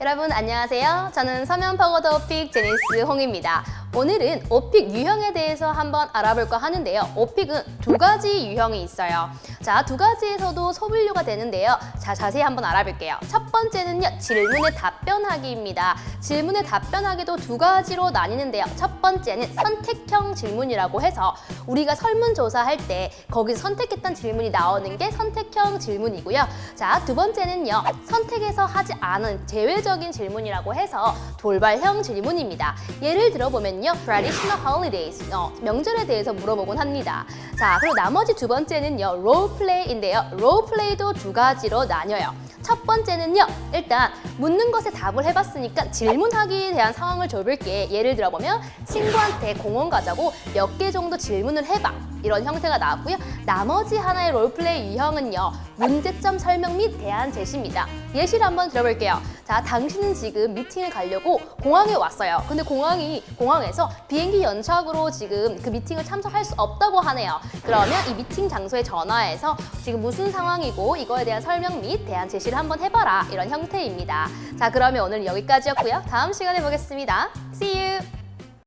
여러분 안녕하세요. 저는 서면 파고더 오픽 제니스 홍입니다. 오늘은 오픽 유형에 대해서 한번 알아볼까 하는데요. 오픽은 두 가지 유형이 있어요. 자, 두 가지에서도 소분류가 되는데요. 자, 자세히 한번 알아볼게요. 첫 번째는요, 질문에 답변하기입니다. 질문에 답변하기도 두 가지로 나뉘는데요. 첫 번째는 선택형 질문이라고 해서 우리가 설문조사할 때 거기서 선택했던 질문이 나오는 게 선택형 질문이고요. 자, 두 번째는요, 선택해서 하지 않은 제외적 인 질문이라고 해서 돌발형 질문입니다. 예를 들어보면요, traditional holidays, 어, 명절에 대해서 물어보곤 합니다. 자, 그리고 나머지 두 번째는요, role play도 두 가지로 나뉘어요. 첫 번째는요, 일단 묻는 것에 답을 해봤으니까 질문하기에 대한 상황을 줘볼게. 예를 들어보면 친구한테 공원 가자고 몇 개 정도 질문을 해봐. 이런 형태가 나왔고요. 나머지 하나의 롤플레이 유형은요, 문제점 설명 및 대안 제시입니다. 예시를 한번 들어볼게요. 자, 당신은 지금 미팅을 가려고 공항에 왔어요. 근데 공항이 공항에서 비행기 연착으로 지금 그 미팅을 참석할 수 없다고 하네요. 그러면 이 미팅 장소에 전화해서 지금 무슨 상황이고 이거에 대한 설명 및 대안 제시를 한번 해봐라 이런 형태입니다. 자, 그러면 오늘 여기까지였고요. 다음 시간에 보겠습니다. See you.